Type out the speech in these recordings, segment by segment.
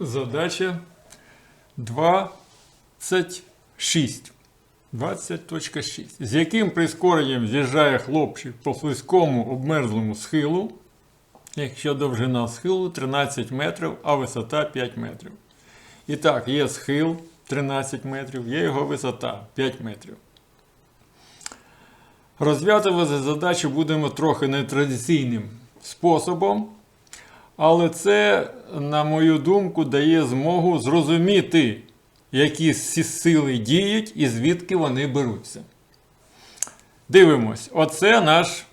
Задача 26. 20.6. З яким прискоренням з'їжджає хлопчик по слизькому обмерзлому схилу, якщо довжина схилу 13 метрів, а висота 5 метрів. І так, є схил 13 метрів, є його висота 5 метрів. Розв'язувати задачу будемо трохи нетрадиційним способом, але це, на мою думку, дає змогу зрозуміти, які сили діють і звідки вони беруться. Дивимось, оце наш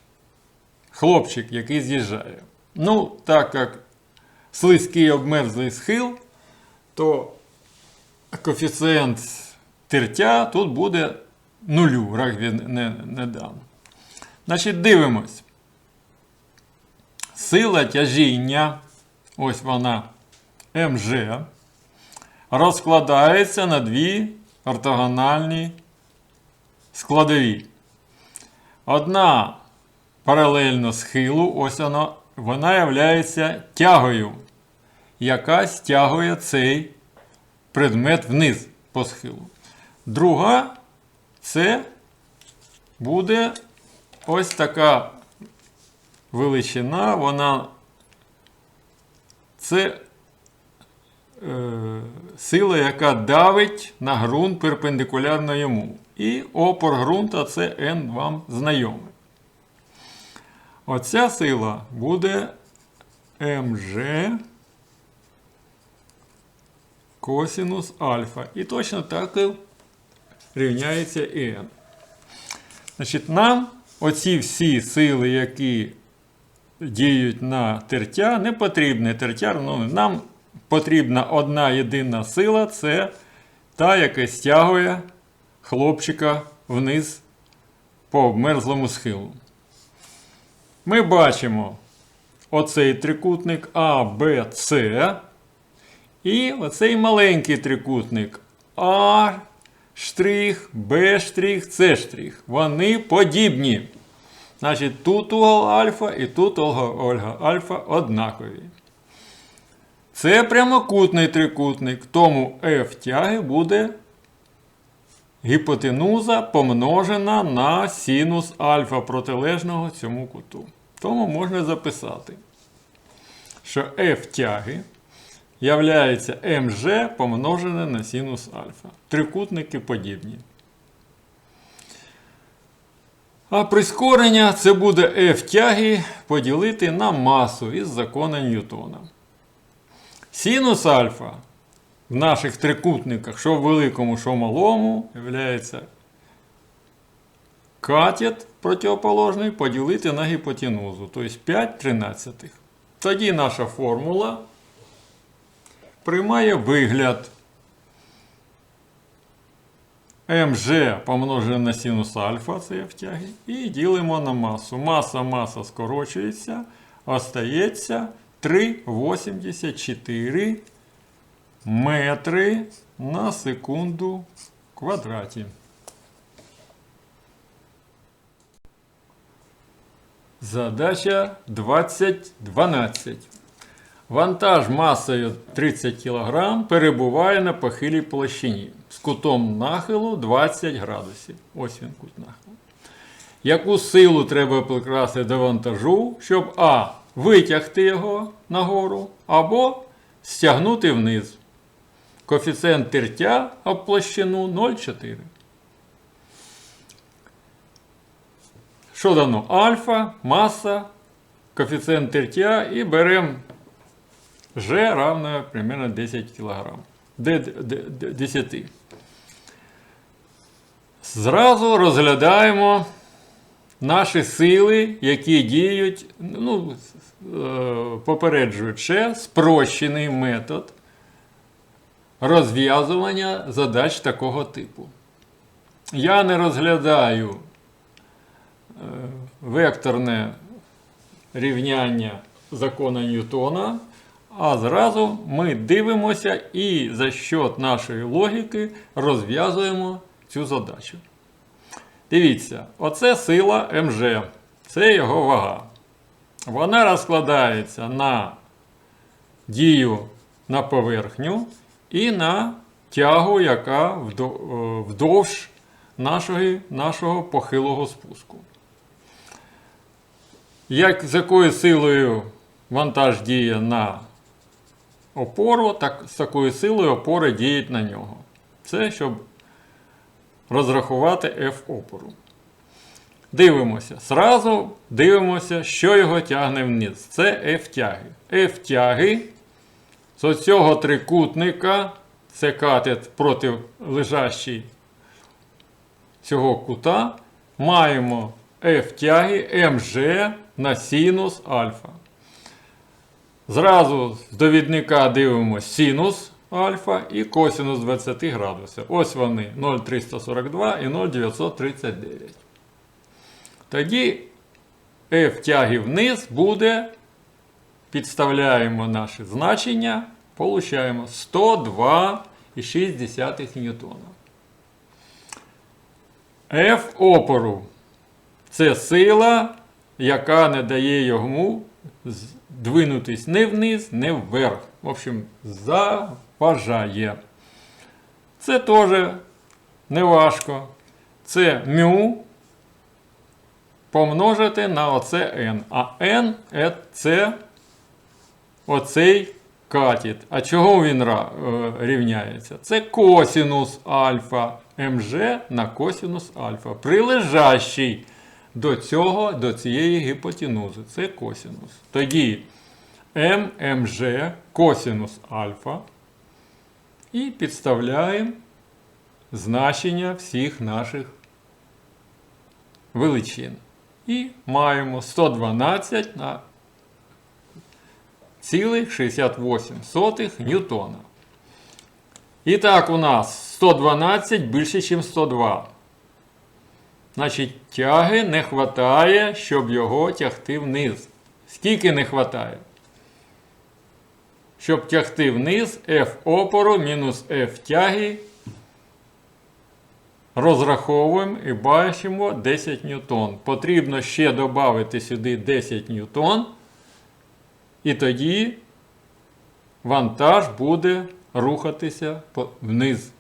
хлопчик, який з'їжджає. Ну, так як слизький обмерзлий схил, то коефіцієнт тертя тут буде нулю, рак він не, не дан. Значить, дивимось. Сила тяжіння, ось вона МЖ, розкладається на дві ортогональні складові. Одна паралельно схилу, ось вона, вона є тягою, яка стягує цей предмет вниз по схилу. Друга це буде ось така величина, вона це е, сила, яка давить на ґрунт перпендикулярно йому. І опор ґрунта це N вам знайомий. Оця сила буде МЖ косинус альфа. І точно так і рівняється і n. Значить, нам оці всі сили, які діють на тертя, не потрібні. Тертя, ну, нам потрібна одна єдина сила це та, яка стягує хлопчика вниз по обмерзлому схилу. Ми бачимо оцей трикутник А, Б, С. І оцей маленький трикутник А, штрих, Б штрих, С штрих. Вони подібні. Значить, тут угол альфа і тут угол альфа однакові. Це прямокутний трикутник, тому F тяги буде гіпотенуза помножена на синус альфа протилежного цьому куту. Тому можна записати, що F тяги являється МЖ помножене на синус альфа. Трикутники подібні. А прискорення це буде F тяги поділити на масу із закону Ньютона. Синус альфа в наших трикутниках, що в великому, що в малому, являється катет противоположний поділити на гіпотенузу, тобто 5 тринадцятих. Тоді наша формула приймає вигляд МЖ помножене на синус альфа, це втяги, і ділимо на масу. Маса маса скорочується, остається 3,84 метри на секунду в квадраті. Задача 2012. Вантаж масою 30 кг перебуває на похилій площині кутом нахилу 20 градусів. Ось він кут нахилу. Яку силу треба прикласти до вантажу, щоб А. Витягти його нагору, або стягнути вниз. Коефіцієнт тертя об площину 0,4. Що дано? Альфа, маса, коефіцієнт тертя і беремо G равно примерно 10 кг. 10. Зразу розглядаємо наші сили, які діють, ну, е, попереджуючи, спрощений метод розв'язування задач такого типу. Я не розглядаю е, векторне рівняння закона Ньютона. А зразу ми дивимося і за счет нашої логіки розв'язуємо цю задачу. Дивіться, оце сила МЖ, це його вага. Вона розкладається на дію на поверхню і на тягу, яка е, вдовж нашого, нашого похилого спуску. Як, з якою силою вантаж діє на опору, так з такою силою опори діють на нього. Це щоб розрахувати F опору. Дивимося. Сразу дивимося, що його тягне вниз. Це F тяги. F тяги з цього трикутника, це катет протилежащий цього кута, маємо F тяги МЖ на синус альфа. Зразу з довідника дивимося синус альфа і косинус 20 градусів. Ось вони 0,342 і 0,939. Тоді F тяги вниз буде, підставляємо наші значення, получаємо 102,6 ньютона. F опору це сила, яка не дає йому здвинутись не вниз, не вверх. В общем, заважає. Це теж не важко. Це мю помножити на оце n. А n це оцей катет. А чого він е, рівняється? Це косінус альфа мж на косінус альфа. Прилежащий до цього, до цієї гіпотенузи. Це косінус. Тоді ММЖ косінус альфа. І підставляємо значення всіх наших величин. І маємо 112 на цілих 68 сотих ньютона. І так, у нас 112 більше, ніж 102. Значить, тяги не вистачає, щоб його тягти вниз. Скільки не вистачає? Щоб тягти вниз F опору мінус F тяги. Розраховуємо і бачимо 10 ньютон. Потрібно ще додати сюди 10 ньютон. І тоді вантаж буде рухатися вниз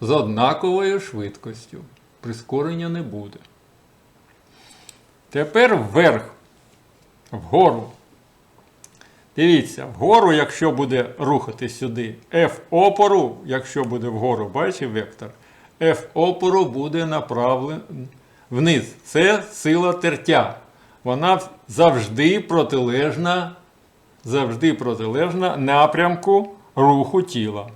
з однаковою швидкістю. Прискорення не буде. Тепер вверх, вгору. Дивіться, вгору, якщо буде рухати сюди, F опору, якщо буде вгору, бачите вектор, F опору буде направлен вниз. Це сила тертя. Вона завжди протилежна, завжди протилежна напрямку руху тіла.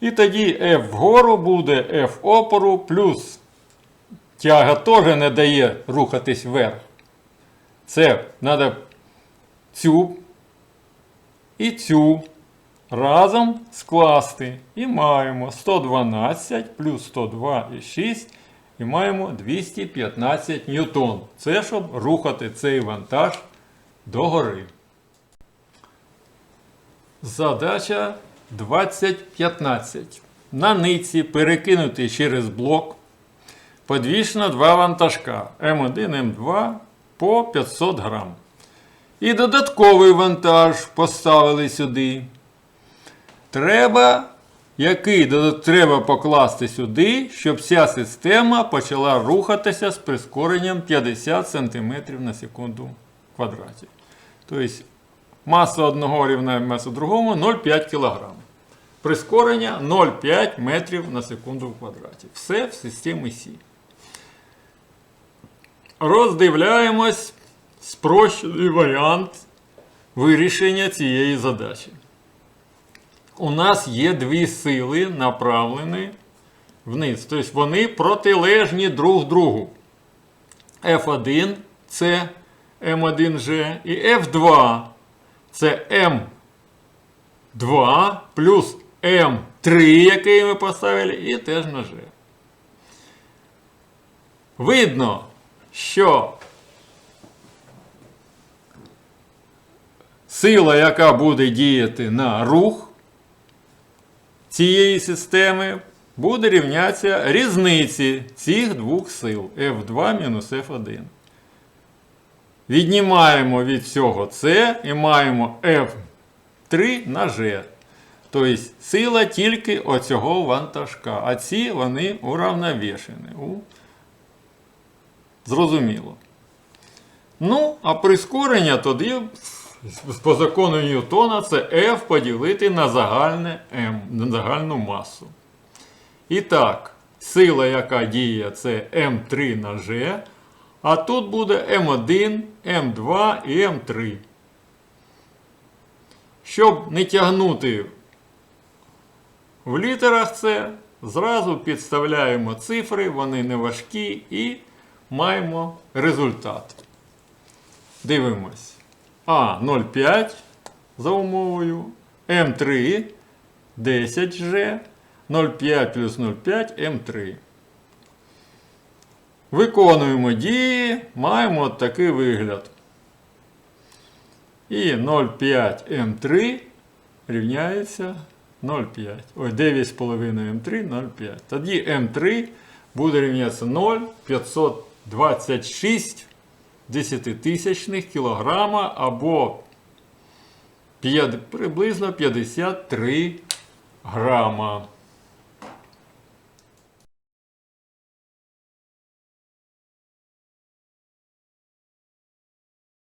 І тоді F вгору буде F опору плюс тяга теж не дає рухатись вверх. Це треба цю і цю разом скласти. І маємо 112 плюс 102,6 і маємо 215 ньютон. Це щоб рухати цей вантаж догори. Задача 2015. На ниці перекинути через блок подвішено два вантажка М1, М2 по 500 грам. І додатковий вантаж поставили сюди. Треба, який треба покласти сюди, щоб вся система почала рухатися з прискоренням 50 см на секунду в квадраті. Тобто маса одного рівна маса другому 0,5 кг. Прискорення 0,5 метрів на секунду в квадраті. Все в системі Сі. Роздивляємось спрощений варіант вирішення цієї задачі. У нас є дві сили направлені вниз. Тобто вони протилежні друг другу. F1 це М1G і F2 це М2 плюс М3, який ми поставили, і теж на G. Видно, що сила, яка буде діяти на рух цієї системи, буде рівнятися різниці цих двох сил F2 мінус F1. Віднімаємо від всього це і маємо М3 на G. Тобто сила тільки оцього вантажка, а ці вони уравновішені. Зрозуміло. Ну, а прискорення тоді по закону Ньютона це F поділити на загальне M, на загальну масу. І так, сила, яка діє, це М3 на G, а тут буде М1, М2 і М3. Щоб не тягнути в літерах це, зразу підставляємо цифри, вони не важкі і маємо результат. Дивимось. А 0,5 за умовою. М3 10G. 0,5 плюс 0,5 М3. Виконуємо дії, маємо от такий вигляд. І 0,5 М3 рівняється 0,5. Ой, 9,5 М3 0,5. Тоді М3 буде рівнятися 0,526 десятитисячних кілограма або приблизно 53 грама.